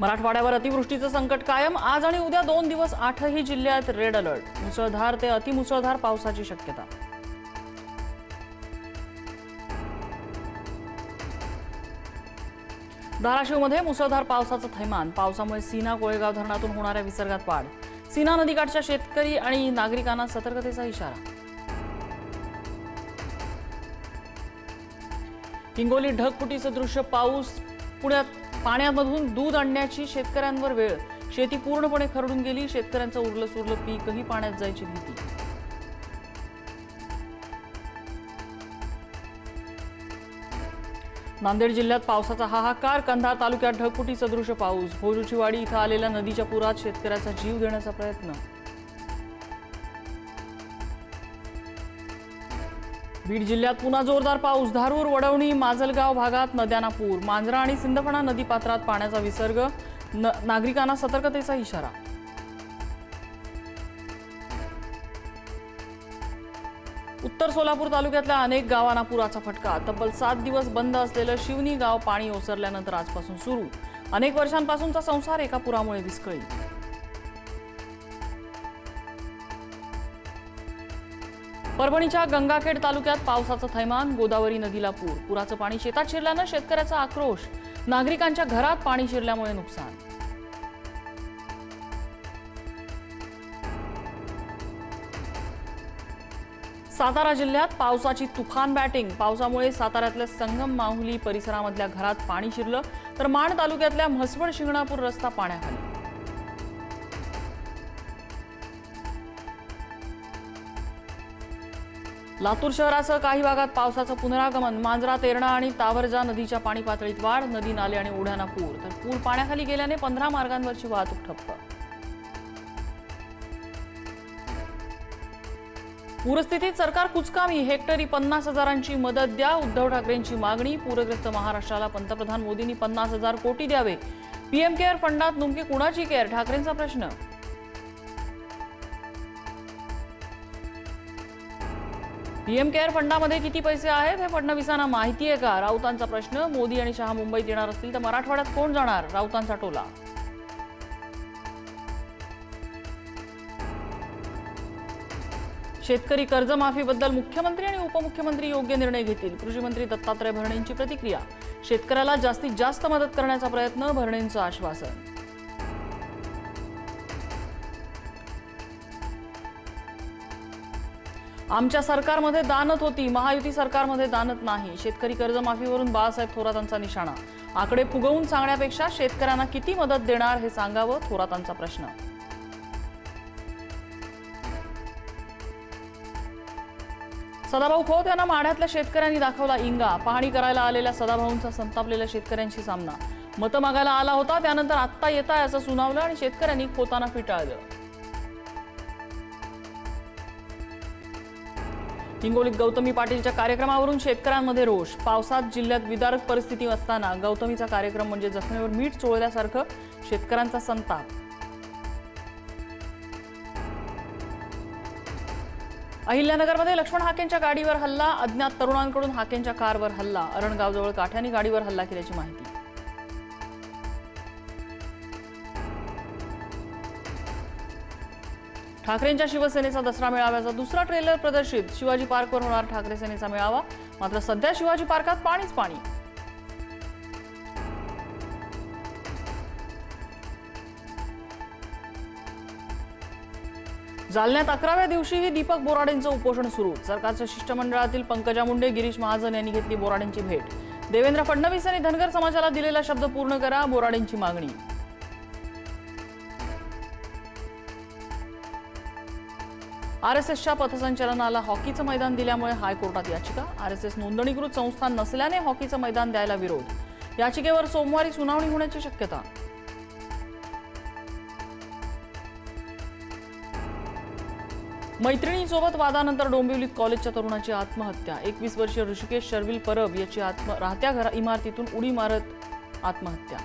मराठवाड्यावर अतिवृष्टीचं संकट कायम. आज आणि उद्या दोन दिवस आठही जिल्ह्यात रेड अलर्ट मुसळधार ते अतिमुसळधार पावसाची शक्यता. धाराशिवमध्ये मुसळधार पावसाचं थैमान. पावसामुळे सीना कोळेगाव धरणातून होणाऱ्या विसर्गात वाढ. सीना नदीकाठच्या शेतकरी आणि नागरिकांना सतर्कतेचा इशारा. हिंगोली ढगफुटीचं दृश्य पाऊस. पुण्यात पाण्यामधून दूध आणण्याची शेतकऱ्यांवर वेळ. शेती पूर्णपणे खरडून गेली शेतकऱ्यांचं उरलं सुरलं पीकही पाण्यात जायची भीती. नांदेड जिल्ह्यात पावसाचा हाहाकार कंधार तालुक्यात ढगफुटीचं सदृश पाऊस. भोजूचीवाडी इथं आलेल्या नदीच्या पुरात शेतकऱ्याचा जीव देण्याचा प्रयत्न बीड जिल्ह्यात पुन्हा जोरदार पाऊस. धारूर वडवणी माजलगाव भागात नद्यांना पूर. मांजरा आणि सिंदफणा नदीपात्रात पाण्याचा विसर्ग. न- नागरिकांना सतर्कतेचा इशारा. उत्तर सोलापूर तालुक्यातल्या अनेक गावांना पुराचा फटका. तब्बल सात दिवस बंद असलेलं शिवनी गाव पाणी ओसरल्यानंतर आजपासून सुरू. अनेक वर्षांपासूनचा संसार एका पुरामुळे विस्कळीत. परभणीच्या गंगाखेड तालुक्यात पावसाचं थैमान गोदावरी नदीला पूर. पुराचं पाणी शेतात शिरल्यानं शेतकऱ्याचा आक्रोश. नागरिकांच्या घरात पाणी शिरल्यामुळे नुकसान. सातारा जिल्ह्यात पावसाची तुफान बॅटिंग. पावसामुळे साताऱ्यातल्या संगम माहुली परिसरामधल्या घरात पाणी शिरलं तर माण तालुक्यातल्या म्हसवड शिंगणापूर रस्ता पाण्याखाली. लातूर शहरासह काही भागात पावसाचं पुनरागमन. मांजरा तेरणा आणि तावरजा नदीच्या पाणी पातळीत वाढ नदी नाले आणि ओढ्यांना पूर. तर पूर पाण्याखाली गेल्याने पंधरा मार्गांवरची वाहतूक ठप्प. पूरस्थितीत सरकार कुचकामी. हेक्टरी पन्नास हजारांची मदत द्या. उद्धव ठाकरेंची मागणी. पूरग्रस्त महाराष्ट्राला पंतप्रधान मोदींनी पन्नास हजार कोटी द्यावे. पीएम केअर फंडात नेमकी कुणाची केअर? ठाकरेंचा प्रश्न. पीएम केअर फंडामध्ये किती पैसे आहेत हे फडणवीसांना माहिती आहे का? राऊतांचा प्रश्न मोदी आणि शहा मुंबईत येणार असतील तर मराठवाड्यात कोण जाणार? राऊतांचा टोला. शेतकरी कर्जमाफीबद्दल मुख्यमंत्री आणि उपमुख्यमंत्री योग्य निर्णय घेतील. कृषी मंत्री दत्तात्रय भरणेंची प्रतिक्रिया. शेतकऱ्याला जास्तीत जास्त मदत करण्याचा प्रयत्न भरणेंचं आश्वासन. आमच्या सरकारमध्ये दानत होती. महायुती सरकारमध्ये दानत नाही. शेतकरी कर्जमाफीवरून बाळासाहेब थोरातांचा निशाणा. आकडे फुगवून सांगण्यापेक्षा शेतकऱ्यांना किती मदत देणार हे सांगावं थोरातांचा प्रश्न. सदाभाऊ खोत यांना माढ्यातल्या शेतकऱ्यांनी दाखवला इंगा. पाहणी करायला आलेल्या सदाभाऊंचा संतापलेल्या शेतकऱ्यांशी सामना. मतं मागायला आला होता. त्यानंतर आत्ता येत आहे असं सुनावलं आणि शेतकऱ्यांनी खोताना फिटाळलं हिंगोलीत गौतमी पाटीलच्या कार्यक्रमावरून शेतकऱ्यांमध्ये रोष. पावसात जिल्ह्यात विदारक परिस्थिती असताना गौतमीचा कार्यक्रम म्हणजे जखमेवर मीठ चोळल्यासारखं शेतकऱ्यांचा संताप. अहिल्यानगरमध्ये लक्ष्मण हाकेंच्या गाडीवर हल्ला. अज्ञात तरुणांकडून हाकेंच्या कारवर हल्ला. अरणगावजवळ काठ्यांनी गाडीवर हल्ला केल्याची माहिती. ठाकरेंच्या शिवसेनेचा दसरा मेळाव्याचा दुसरा ट्रेलर प्रदर्शित. शिवाजी पार्कवर होणार ठाकरे सेनेचा मेळावा. मात्र सध्या शिवाजी पार्कात पाणीच पाणी. जालन्यात अकराव्या दिवशीही दीपक बोराडेंचं उपोषण सुरू. सरकारच्या शिष्टमंडळातील पंकजा मुंडे गिरीश महाजन यांनी घेतली बोराडेंची भेट. देवेंद्र फडणवीस यांनी धनगर समाजाला दिलेला शब्द पूर्ण करा बोराडेंची मागणी. आरएसएसच्या पथसंचलनाला हॉकीचं मैदान दिल्यामुळे हायकोर्टात याचिका. आरएसएस नोंदणीकृत संस्था नसल्याने हॉकीचं मैदान द्यायला विरोध. याचिकेवर सोमवारी सुनावणी होण्याची शक्यता. मैत्रिणीसोबत वादानंतर डोंबिवलीत कॉलेजच्या तरुणाची आत्महत्या. एकवीस वर्षीय ऋषिकेश शर्विल परब याची आत्म राहत्या घरा इमारतीतून उडी मारत आत्महत्या.